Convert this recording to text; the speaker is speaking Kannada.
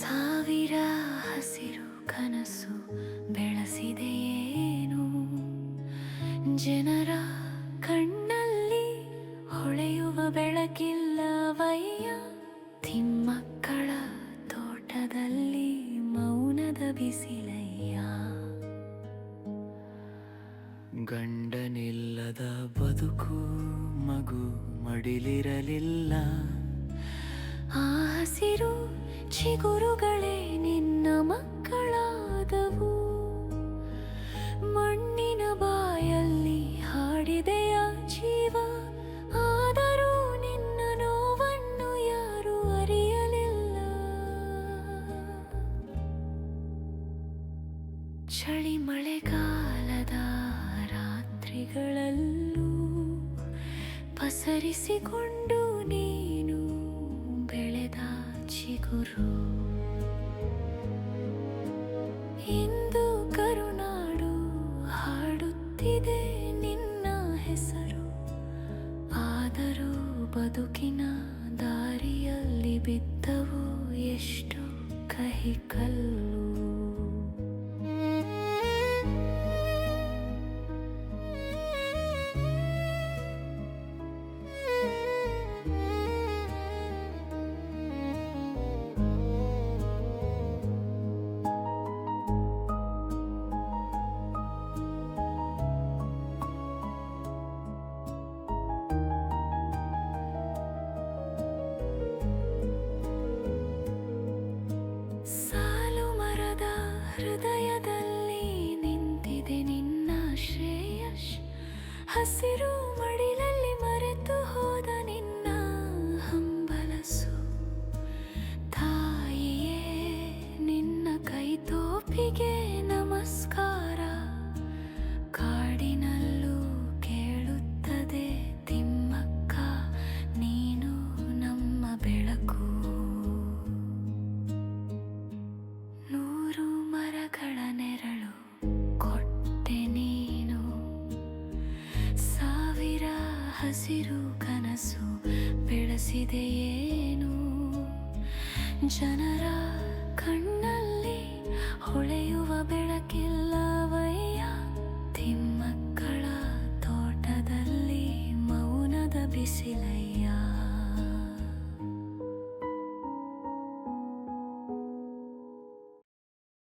ಸಾವಿರ ಹಸಿರು ಕನಸು ಬೆಳೆಸಿದೆಯೇನು? ಜನರ ಕಣ್ಣಲ್ಲಿ ಹೊಳೆಯುವ ಬೆಳಕಿಲ್ಲವಯ್ಯ? ತಿಮ್ಮಕ್ಕಳ ತೋಟದಲ್ಲಿ ಮೌನದ ಬಿಸಿಲಯ್ಯ? ಗಂಡನಿಲ್ಲದ ಬದುಕು ಮಗು ಮಡಿಲಿರಲಿಲ್ಲ. ಆ ಹಸಿರು ಚಿಗುರುಗಳೇ ನಿನ್ನ ಮಕ್ಕಳಾದವು. ಮಣ್ಣಿನ ಬಾಯಲ್ಲಿ ಹಾಡಿದೆಯ ಜೀವ, ಆದರೂ ನಿನ್ನ ನೋವನ್ನು ಯಾರು ಅರಿಯಲಿಲ್ಲ. ಚಳಿ ಮಳೆಗಾಲದ ರಾತ್ರಿಗಳಲ್ಲೂ ಪಸರಿಸಿಕೊಂಡು ಚಿಗುರು ಇಂದು ಕರುನಾಡು ಹಾಡುತ್ತಿದೆ ನಿನ್ನ ಹೆಸರು. ಆದರೂ ಬದುಕಿನ ದಾರಿಯಲ್ಲಿ ಬಿದ್ದವು ಎಷ್ಟು ಕಹಿ ಕಲ್ಲು ಸಾಲು ಮರದ ಹೃದಯದಲ್ಲಿ ನಿಂತಿದೆ ನಿನ್ನ ಶ್ರೇಯಸ್ ಹಸಿರು ಹಸಿರು ಕನಸು ಬೆಳೆಸಿದೆಯೇನು ಜನರ ಕಣ್ಣಲ್ಲಿ ಹೊಳೆಯುವ ಬೆಳಕಿಲ್ಲವಯ್ಯ